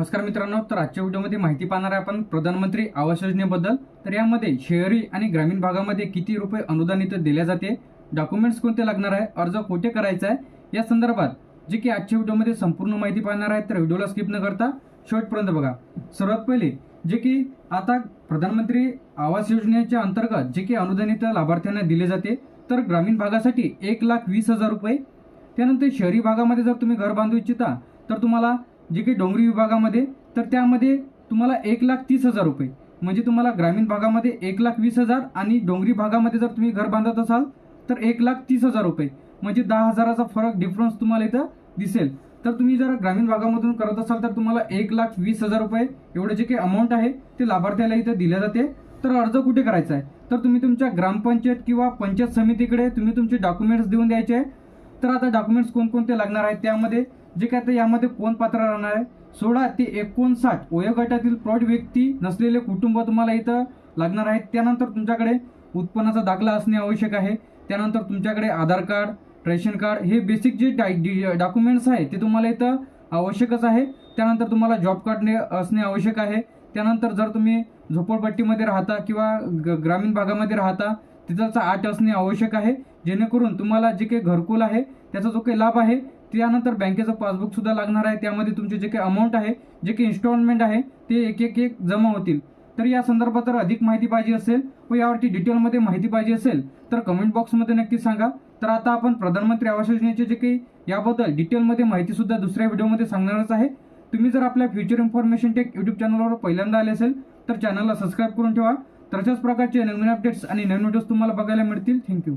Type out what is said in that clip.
नमस्कार मित्रांनो तर आजच्या व्हिडिओमध्ये माहिती पाहणार आहे आपण प्रधानमंत्री आवास योजनेबद्दल. तर यामध्ये शहरी आणि ग्रामीण भागामध्ये किती रुपये अनुदान इथं दिल्या जाते डॉक्युमेंट्स कोणते लागणार आहे अर्ज कोठे करायचा आहे या संदर्भात जे की आजच्या व्हिडिओमध्ये संपूर्ण माहिती पाहणार आहे तर व्हिडिओला स्किप न करता शेवटपर्यंत बघा. सर्वात पहिले जे की आता प्रधानमंत्री आवास योजनेच्या अंतर्गत जे की अनुदान इथं लाभार्थ्यांना दिले जाते तर ग्रामीण भागासाठी एक लाख वीस हजार रुपये. त्यानंतर शहरी भागामध्ये जर तुम्ही घर बांधू इच्छिता तर तुम्हाला जे काही डोंगरी विभागामध्ये तर त्यामध्ये तुम्हाला एक लाख तीस हजार रुपये. म्हणजे तुम्हाला ग्रामीण भागामध्ये एक लाख वीस हजार आणि डोंगरी भागामध्ये जर तुम्ही घर बांधत असाल तर एक लाख तीस हजार रुपये. म्हणजे दहा हजाराचा फरक डिफरन्स तुम्हाला इथं दिसेल. तर तुम्ही जर ग्रामीण भागामधून करत असाल तर तुम्हाला एक लाख वीस हजार रुपये एवढं जे काही अमाऊंट आहे ते लाभार्थ्याला इथं दिल्या जाते. तर अर्ज कुठे करायचा आहे? तर तुम्ही तुमच्या ग्रामपंचायत किंवा पंचायत समितीकडे तुम्ही तुमचे डॉक्युमेंट्स देऊन द्यायचे. आहे तर आता डॉक्युमेंट्स कोणकोणते लागणार आहेत त्यामध्ये? जे काय तर यामध्ये कोण पात्र राहणार आहे? सोळा ते एकोणसाठ वयोगटातील प्रौढ व्यक्ती नसलेले कुटुंब तुम्हाला इथं लागणार आहेत. त्यानंतर तुमच्याकडे उत्पन्नाचा दाखला असणे आवश्यक आहे. त्यानंतर तुमच्याकडे आधार कार्ड रेशन कार्ड हे बेसिक जे डॉक्युमेंट्स आहे ते तुम्हाला इथं आवश्यकच आहे. त्यानंतर तुम्हाला जॉब कार्ड असणे आवश्यक आहे. त्यानंतर जर तुम्ही झोपडपट्टीमध्ये राहता किंवा ग- ग्रामीण भागामध्ये राहता तिथंचा आठ असणे आवश्यक आहे. जेणेकरून तुम्हाला जे काही घरकुल आहे त्याचा जो काही लाभ आहे त्यानंतर बँकेचं पासबुक सुद्धा लागणार आहे. त्यामध्ये तुमचे जे काही अमाऊंट आहे जे काही इन्स्टॉलमेंट आहे ते एक एक एक जमा होतील. तर या संदर्भात जर अधिक माहिती पाहिजे असेल व यावरती डिटेलमध्ये माहिती पाहिजे असेल तर कमेंट बॉक्समध्ये नक्की सांगा. तर आता आपण प्रधानमंत्री आवास योजनेचे जे काही याबद्दल डिटेलमध्ये माहितीसुद्धा दुसऱ्या व्हिडिओमध्ये सांगणारच आहे. तुम्ही जर आपल्या फ्युचर इन्फॉर्मेशन टेक यूट्यूब चॅनलवर पहिल्यांदा आले असेल तर चॅनलला सबस्क्राईब करून ठेवा. तर अशाच प्रकारचे नवीन अपडेट्स आणि नवीन व्हिडिओज तुम्हाला बघायला मिळतील. थँक्यू